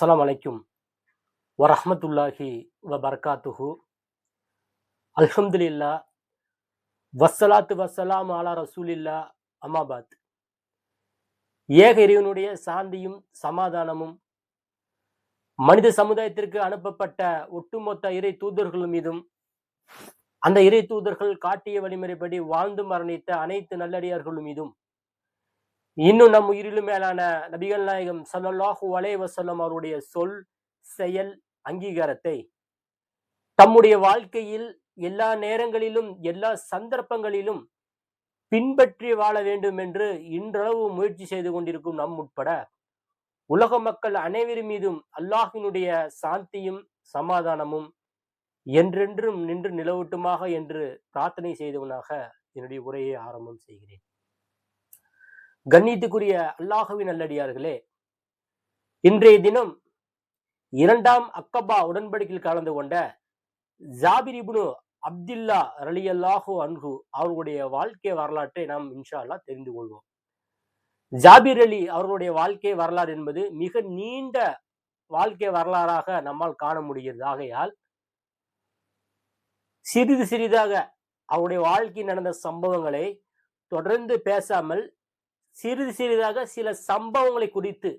அஸ்லாம் அலைக்கும். வரஹ்மத்துல்லாஹி வபர்காத்துஹு. அல்ஹம்துலில்லா வஸ்ஸலாத்து வஸ்ஸலாம் ரசூல் ரசூலில்லா அமாபாத் ஏக இறைவனுடைய சாந்தியும் சமாதானமும் மனித சமுதாயத்திற்கு அனுப்பப்பட்ட ஒட்டுமொத்த இறை தூதர்கள் மீதும் அந்த இறை தூதர்கள் காட்டிய வழிமுறைப்படி வாழ்ந்து மரணித்த அனைத்து நல்லடியார்கள் மீதும் இன்னும் நம் உயிரிலும் மேலான நபிகள் நாயகம் ஸல்லல்லாஹு அலைஹி வஸல்லம் அவருடைய சொல் செயல் அங்கீகாரத்தை தம்முடைய வாழ்க்கையில் எல்லா நேரங்களிலும் எல்லா சந்தர்ப்பங்களிலும் பின்பற்றி வாழ வேண்டும் என்று இன்றளவு முயற்சி செய்து கொண்டிருக்கும் நம் உட்பட உலக மக்கள் அனைவரும் மீதும் அல்லாஹினுடைய சாந்தியும் சமாதானமும் என்றென்றும் நின்று நிலவட்டுமாக என்று பிரார்த்தனை செய்தவனாக என்னுடைய உரையை ஆரம்பம் செய்கிறேன். கண்ணியத்துக்குரிய அல்லாஹுவின் நல்லடியார்களே இன்றைய தினம் இரண்டாம் அக்கபா உடன்படிக்கையில் கலந்து கொண்ட ஜாபிர் இப்னு அப்துல்லா ரலி அல்லாஹு அன்ஹு அவர்களுடைய வாழ்க்கை வரலாற்றை நாம் இன்ஷா அல்லாஹ் தெரிந்து கொள்வோம். ஜாபிர் அலி அவர்களுடைய வாழ்க்கை வரலாறு என்பது மிக நீண்ட வாழ்க்கை வரலாறாக நம்மால் காண முடிகிறது. ஆகையால் சிறிது சிறிதாக அவருடைய வாழ்க்கையில் நடந்த சம்பவங்களை தொடர்ந்து பேசாமல் சிறிது சிறிதாக சில சம்பவங்களை குறித்து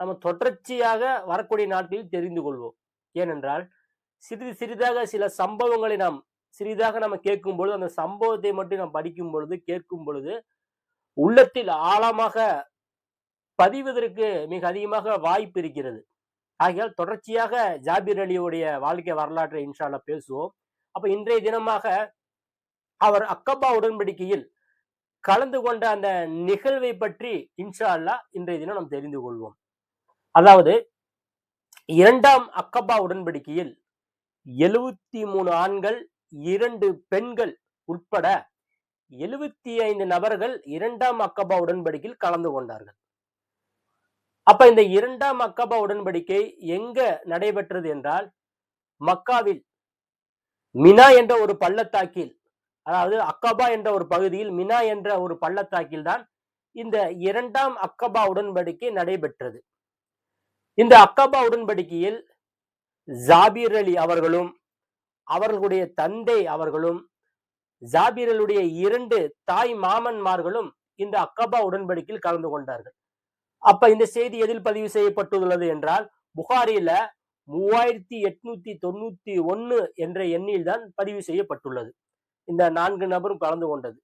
நம்ம தொடர்ச்சியாக வரக்கூடிய நாட்களில் தெரிந்து கொள்வோம். ஏனென்றால் சிறிது சிறிதாக சில சம்பவங்களை நாம் சிறிதாக நம்ம கேட்கும் பொழுது அந்த சம்பவத்தை மட்டும் நாம் படிக்கும் பொழுது கேட்கும் பொழுது உள்ளத்தில் ஆழமாக பதிவதற்கு மிக அதிகமாக வாய்ப்பு இருக்கிறது. ஆகையால் தொடர்ச்சியாக ஜாபிர் அலியுடைய வாழ்க்கை வரலாற்றை இன்ஷால்ல பேசுவோம். அப்ப இன்றைய தினமாக அவர் அக்கபா உடன்படிக்கையில் கலந்து கொண்ட அந்த நிகழ்வை பற்றி இன்ஷா அல்லா இன்றைய தினம் நாம் தெரிந்து கொள்வோம். அதாவது இரண்டாம் அக்கபா உடன்படிக்கையில் எழுவத்தி மூணு ஆண்கள் இரண்டு பெண்கள் உட்பட எழுவத்தி ஐந்து நபர்கள் இரண்டாம் அக்கபா உடன்படிக்கையில் கலந்து கொண்டார்கள். அப்ப இந்த இரண்டாம் அக்கபா உடன்படிக்கை எங்க நடைபெற்றது என்றால் மக்காவில் மினா என்ற ஒரு பள்ளத்தாக்கில் அதாவது அக்கபா என்ற ஒரு பகுதியில் மினா என்ற ஒரு பள்ளத்தாக்கில் தான் இந்த இரண்டாம் அக்கபா உடன்படிக்கை நடைபெற்றது. இந்த அக்கபா உடன்படிக்கையில் ஜாபீர் அலி அவர்களும் அவர்களுடைய தந்தை அவர்களும் ஜாபீர் அலியுடைய இரண்டு தாய் மாமன்மார்களும் இந்த அக்கபா உடன்படிக்கையில் கலந்து கொண்டார்கள். அப்ப இந்த செய்தி எதில் பதிவு செய்யப்பட்டுள்ளது என்றால் புகாரில மூவாயிரத்தி எட்நூத்தி தொண்ணூத்தி ஒன்னு என்ற எண்ணில் தான் பதிவு செய்யப்பட்டுள்ளது. இந்த நான்கு நபரும் கலந்து கொண்டது.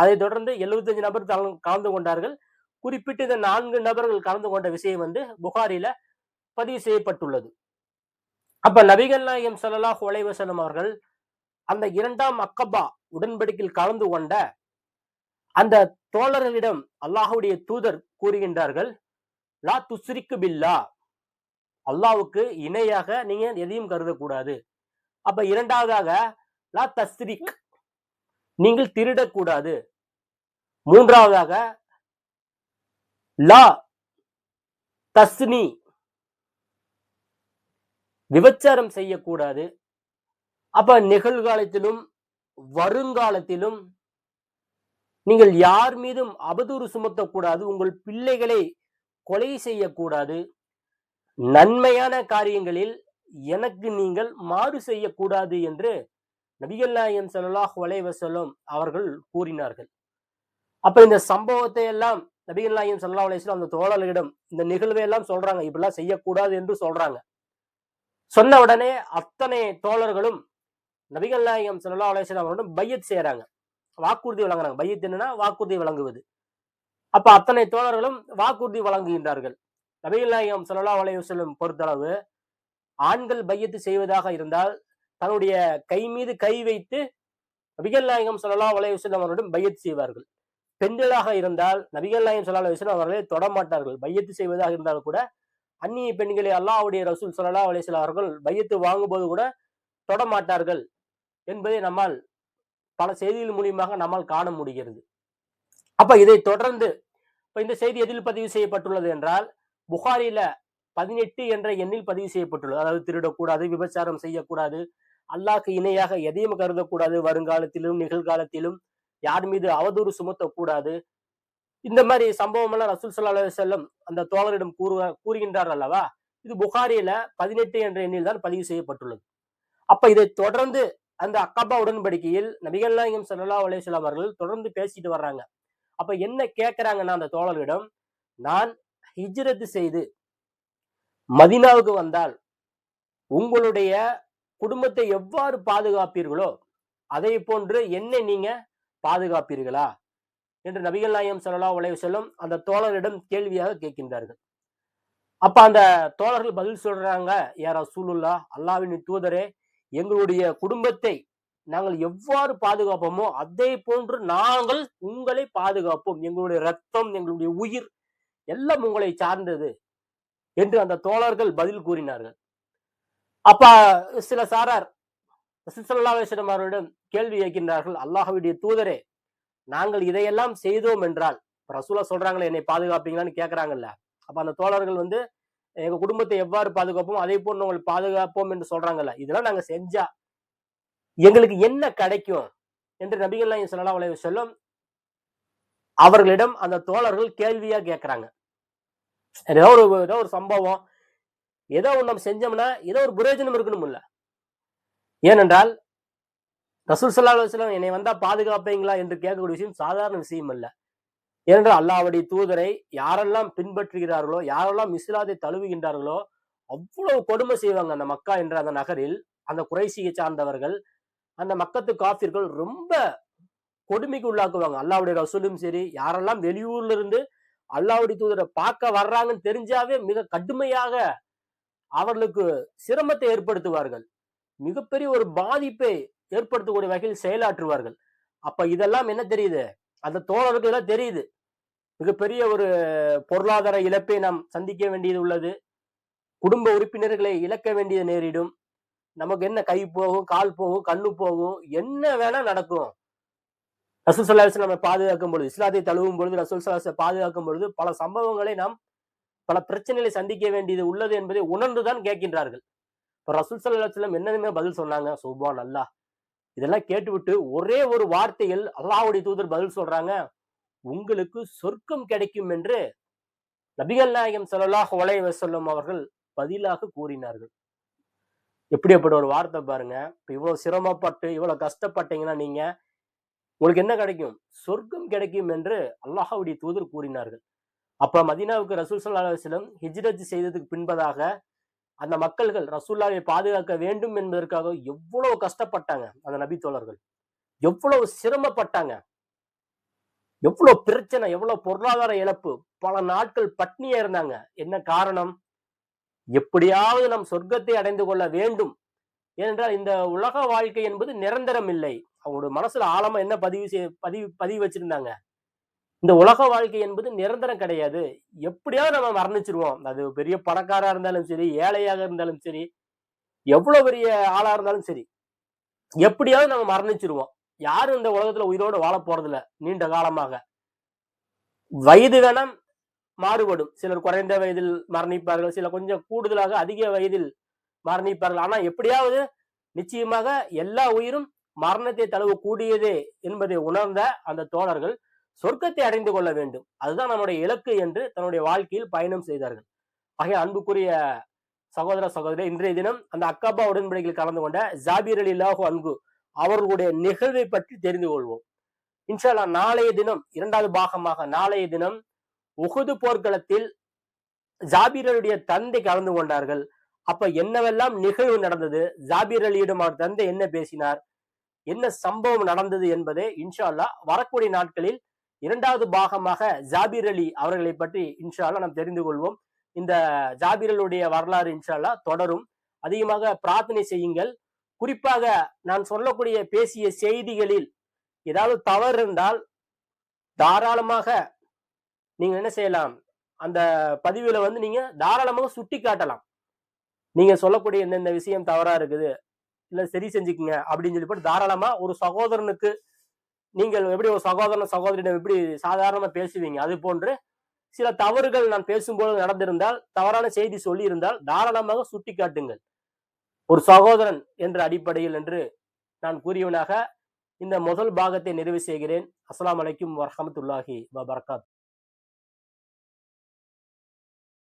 அதைத் தொடர்ந்து எழுபத்தஞ்சு நபர் கலந்து கலந்து கொண்டார்கள். குறிப்பிட்டு இந்த நான்கு நபர்கள் கலந்து கொண்ட விஷயம் வந்து புகாரில பதிவு செய்யப்பட்டுள்ளது. அப்ப நபிகள் நாயகம் சல்லாஹ் அலைஹி அவர்கள் அந்த இரண்டாம் அக்கபா உடன்படிக்கையில் கலந்து கொண்ட அந்த தோழர்களிடம் அல்லாஹுடைய தூதர் கூறுகின்றார்கள் லா துஸ்ரிக்கு பில்லா. அல்லாவுக்கு இணையாக நீங்க எதையும் கருதக்கூடாது. அப்ப இரண்டாவதாக லா தஸ்ரிக். நீங்கள் திருடக்கூடாது. மூன்றாவதாக லா தஸ்னி விபச்சாரம் செய்யக்கூடாது. அப்ப நிகழ்காலத்திலும் வருங்காலத்திலும் நீங்கள் யார் மீதும் அவதூறு சுமத்தக்கூடாது. உங்கள் பிள்ளைகளை கொலை செய்யக்கூடாது. நன்மையான காரியங்களில் எனக்கு நீங்கள் மாறு செய்யக்கூடாது என்று நபிகள் நாயகம் ஸல்லல்லாஹு அலைஹி அவர்கள் கூறினார்கள். அப்ப இந்த சம்பவத்தை எல்லாம் நபிகள் நாயகம் ஸல்லல்லாஹு அலைஹி அந்த தோழர்களிடம் இந்த நிகழ்வை எல்லாம் சொல்றாங்க. இப்படிலாம் செய்யக்கூடாது என்று சொல்றாங்க. சொன்ன உடனே அத்தனை தோழர்களும் நபிகள் நாயகம் ஸல்லல்லாஹு அலைஹி அவர்களிடம் அவர்களும் பையத் செய்யறாங்க வாக்குறுதி வழங்குறாங்க. பையத் என்னன்னா வாக்குறுதி வழங்குவது. அப்ப அத்தனை தோழர்களும் வாக்குறுதி வழங்குகின்றார்கள். நபிகள் நாயகம் ஸல்லல்லாஹு பொறுத்தளவு ஆண்கள் பையத்து செய்வதாக இருந்தால் தன்னுடைய கை மீது கை வைத்து நபிகள் நாயகம் சொல்லலாம் அலைஹி அவர்களிடம் பையத் செய்வார்கள். பெண்களாக இருந்தால் நபிகள் நாயகம் ஸல்லல்லாஹு அலைஹி அவர்களை தொடமாட்டார்கள். பையத்து செய்வதாக இருந்தால் கூட அந்நிய பெண்களை அல்லாவுடைய ரசூல் ஸல்லல்லாஹு அலைஹி அவர்கள் பையத்து வாங்கும்போது கூட தொடமாட்டார்கள் என்பதை நம்மால் பல செய்திகள் மூலியமாக நம்மால் காண முடிகிறது. அப்ப இதை தொடர்ந்து இப்ப இந்த செய்தி எதில் பதிவு செய்யப்பட்டுள்ளது என்றால் புகாரில பதினெட்டு என்ற எண்ணில் பதிவு செய்யப்பட்டுள்ளது. அதாவது திருடக்கூடாது விபச்சாரம் செய்யக்கூடாது அல்லாஹ்க்கு இணையாக எதையும் கருதக்கூடாது. வருங்காலத்திலும் நிகழ்காலத்திலும் யார் மீது அவதூறு சுமத்தக்கூடாது. இந்த மாதிரி சம்பவம் எல்லாம் ரசூல் சல்லா செல்லம் அந்த தோழரிடம் கூறுவ கூறுகின்றார் அல்லவா? இது புகாரியில பதினெட்டு என்ற எண்ணில் தான் பதிவு செய்யப்பட்டுள்ளது. அப்ப இதை தொடர்ந்து அந்த அக்காபா உடன்படிக்கையில் நபிகள் நாயகம் ஸல்லல்லாஹு அலைஹி அவர்கள் தொடர்ந்து பேசிட்டு வர்றாங்க. அப்ப என்ன கேட்கறாங்கன்னா அந்த தோழர்களிடம் நான் ஹிஜ்ரத் செய்து மதீனாவுக்கு வந்தால் உங்களுடைய குடும்பத்தை எவ்வாறு பாதுகாப்பீர்களோ அதை போன்று என்னை நீங்க பாதுகாப்பீர்களா? என்று நபிகள் நாயகம் சொல்லலா உலக சொல்லும் அந்த தோழரிடம் கேள்வியாக கேட்கின்றார்கள். அப்ப அந்த தோழர்கள் பதில் சொல்றாங்க யாரா சூலுல்லா அல்லாவின் தூதரே எங்களுடைய குடும்பத்தை நாங்கள் எவ்வாறு பாதுகாப்போமோ அதே போன்று நாங்கள் உங்களை பாதுகாப்போம். எங்களுடைய ரத்தம் எங்களுடைய உயிர் எல்லாம் உங்களை சார்ந்தது என்று அந்த தோழர்கள் பதில் கூறினார்கள். அப்ப சில சாரார் ரசூலுல்லாஹி அவர்களிடம் கேள்வி இயக்கின்றார்கள் அல்லாஹுடைய தூதரே நாங்கள் இதையெல்லாம் செய்தோம் என்றால் ரசூலா சொல்றாங்களே என்னை பாதுகாப்பீங்களான்னு கேட்கறாங்கல்ல அப்ப அந்த தோழர்கள் வந்து எங்க குடும்பத்தை எவ்வாறு பாதுகாப்போம் அதே போன்று உங்களை பாதுகாப்போம் என்று சொல்றாங்கல்ல. இதெல்லாம் நாங்க செஞ்சா எங்களுக்கு என்ன கிடைக்கும் என்று நபிகள் சொல்லலாம் ஸல்லல்லாஹு சொல்லும் அவர்களிடம் அந்த தோழர்கள் கேள்வியா கேட்கிறாங்க ஏதோ ஒரு ஏதோ ஒரு சம்பவம் ஏதோ ஒன்று நம்ம செஞ்சோம்னா ஏதோ ஒரு பிரயோஜனம் இல்லை. ஏனென்றால் ரசூல் சல்லாஹ் அலைஹி என்னை வந்தா பாதுகாப்பீங்களா என்று கேட்கக்கூடிய விஷயம் சாதாரண விஷயம் அல்ல. ஏனென்றால் அல்லாவுடைய தூதரை யாரெல்லாம் பின்பற்றுகிறார்களோ யாரெல்லாம் இஸ்லாத்தை தழுவுகின்றார்களோ அவ்வளவு கொடுமை செய்வாங்க அந்த மக்கா என்ற அந்த நகரில் அந்த குறைசியை சார்ந்தவர்கள். அந்த மக்கத்து காஃபிர்கள் ரொம்ப கொடுமைக்கு உள்ளாக்குவாங்க. அல்லாவுடைய ரசூலும் சரி யாரெல்லாம் வெளியூர்ல இருந்து அல்லாவுடைய தூதரை பார்க்க வர்றாங்கன்னு தெரிஞ்சாவே மிக கடுமையாக அவர்களுக்கு சிரமத்தை ஏற்படுத்துவார்கள். மிகப்பெரிய ஒரு பாதிப்பை ஏற்படுத்தக்கூடிய வகையில் செயலாற்றுவார்கள். அப்ப இதெல்லாம் என்ன தெரியுது? அந்த தோழருக்கு எல்லாம் தெரியுது. மிகப்பெரிய ஒரு பொருளாதார இழப்பை நாம் சந்திக்க வேண்டியது உள்ளது. குடும்ப உறுப்பினர்களை இழக்க வேண்டியது நேரிடும். நமக்கு என்ன கை போகும் கால் போகும் கண்ணு போகும் என்ன வேணா நடக்கும். ரசூல் சல்லாஹ் நம்ம பாதுகாக்கும் பொழுது இஸ்லாத்தை தழுவும் பொழுது ரசூல் சல்லாஹ் பாதுகாக்கும் பொழுது பல சம்பவங்களை நாம் பல பிரச்சனைகளை சந்திக்க வேண்டியது உள்ளது என்பதை உணர்ந்துதான் கேட்கின்றார்கள். இப்போ ரசூல் சல்லாஹ் என்னதுமே பதில் சொன்னாங்க. சுபான் அல்லாஹ் இதெல்லாம் கேட்டுவிட்டு ஒரே ஒரு வார்த்தையில் அல்லாவுடைய தூதர் பதில் சொல்றாங்க. உங்களுக்கு சொர்க்கம் கிடைக்கும் என்று நபிகள் நாயகம் ஸல்லல்லாஹு ஒலை வசல்லம் அவர்கள் பதிலாக கூறினார்கள். எப்படிப்பட்ட ஒரு வார்த்தை பாருங்க. இப்ப இவ்வளவு சிரமப்பட்டு இவ்வளவு கஷ்டப்பட்டீங்கன்னா நீங்க உங்களுக்கு என்ன கிடைக்கும்? சொர்க்கம் கிடைக்கும் என்று அல்லாஹாவுடைய தூதர் கூறினார்கள். அப்ப மதீனாவுக்கு ரசூல் சல்லா அலுவலம் வஸல்லம் ஹிஜ்ரத் செய்ததுக்கு பின்பதாக அந்த மக்கள்கள் ரசூல்லாவை பாதுகாக்க வேண்டும் என்பதற்காக எவ்வளவு கஷ்டப்பட்டாங்க அந்த நபி தோழர்கள். எவ்வளவு சிரமப்பட்டாங்க. எவ்வளவு பிரச்சனை எவ்வளவு பொருளாதார இழப்பு பல நாட்கள் பட்னியா இருந்தாங்க. என்ன காரணம்? எப்படியாவது நம் சொர்க்கத்தை அடைந்து கொள்ள வேண்டும். ஏனென்றால் இந்த உலக வாழ்க்கை என்பது நிரந்தரம் இல்லை. அவங்களுடைய மனசுல ஆழமா என்ன பதிவு செய் பதிவு பதிவு வச்சிருந்தாங்க? இந்த உலக வாழ்க்கை என்பது நிரந்தரம் கிடையாது. எப்படியாவது நம்ம மரணிச்சிருவோம் அது பெரிய பணக்காரா இருந்தாலும் சரி ஏழையாக இருந்தாலும் சரி எவ்வளவு பெரிய ஆளா இருந்தாலும் சரி எப்படியாவது நம்ம மரணிச்சிருவோம் யாரும் இந்த உலகத்துல உயிரோடு வாழ போறதில்ல நீண்ட காலமாக. வயது வேணாம் மாறுபடும். சிலர் குறைந்த வயதில் மரணிப்பார்கள் சிலர் கொஞ்சம் கூடுதலாக அதிக வயதில் மரணிப்பார்கள். ஆனா எப்படியாவது நிச்சயமாக எல்லா உயிரும் மரணத்தை தழுவக்கூடியதே என்பதை உணர்ந்த அந்த தோழர்கள் சொர்க்கத்தை அடைந்து கொள்ள வேண்டும். அதுதான் நம்முடைய இலக்கு என்று தன்னுடைய வாழ்க்கையில் பயணம் செய்தார்கள். ஆகிய அன்புக்குரிய சகோதர சகோதரி இன்றைய தினம் அந்த அக்காபா உடன்படிக்கையில் கலந்து கொண்ட ஜாபீர் அலி லாஹு அன்பு அவர்களுடைய நிகழ்வை பற்றி தெரிந்து கொள்வோம். இன்ஷால்லா நாளைய தினம் இரண்டாவது பாகமாக நாளைய தினம் உகுது போர்க்களத்தில் ஜாபீரலுடைய தந்தை கலந்து கொண்டார்கள். அப்ப என்னவெல்லாம் நிகழ்வு நடந்தது? ஜாபீர் அலியிடம் அவர் தந்தை என்ன பேசினார்? என்ன சம்பவம் நடந்தது என்பதை இன்ஷா அல்லாஹ் வரக்கூடிய நாட்களில் இரண்டாவது பாகமாக ஜாபீர் அலி அவர்களை பற்றி இன்ஷால்லா நாம் தெரிந்து கொள்வோம். இந்த ஜாபீர் வரலாறு இன்ஷால்லா தொடரும். அதிகமாக பிரார்த்தனை செய்யுங்கள். குறிப்பாக நான் சொல்லக்கூடிய பேசிய செய்திகளில் ஏதாவது தவறு இருந்தால் தாராளமாக நீங்க என்ன செய்யலாம்? அந்த பதிவுல வந்து நீங்க தாராளமாக சுட்டி காட்டலாம் நீங்க சொல்லக்கூடிய இந்த விஷயம் தவறா இருக்குது. இல்ல சரி செஞ்சுக்குங்க அப்படின்னு சொல்லி போட்டு தாராளமா ஒரு சகோதரனுக்கு நீங்கள் எப்படி ஒரு சகோதரன் சகோதரிடம் எப்படி சாதாரணமா பேசுவீங்க? அது போன்று சில தவறுகள் நான் பேசும்போது நடந்திருந்தால் தவறான செய்தி சொல்லி இருந்தால் தாராளமாக சுட்டி காட்டுங்கள். ஒரு சகோதரன் என்ற அடிப்படையில் என்று நான் கூறியவனாக இந்த முதல் பாகத்தை நிறைவு செய்கிறேன். அஸ்லாம் வலைக்கும் வரஹமத்துல்லாஹி வபர்காத்.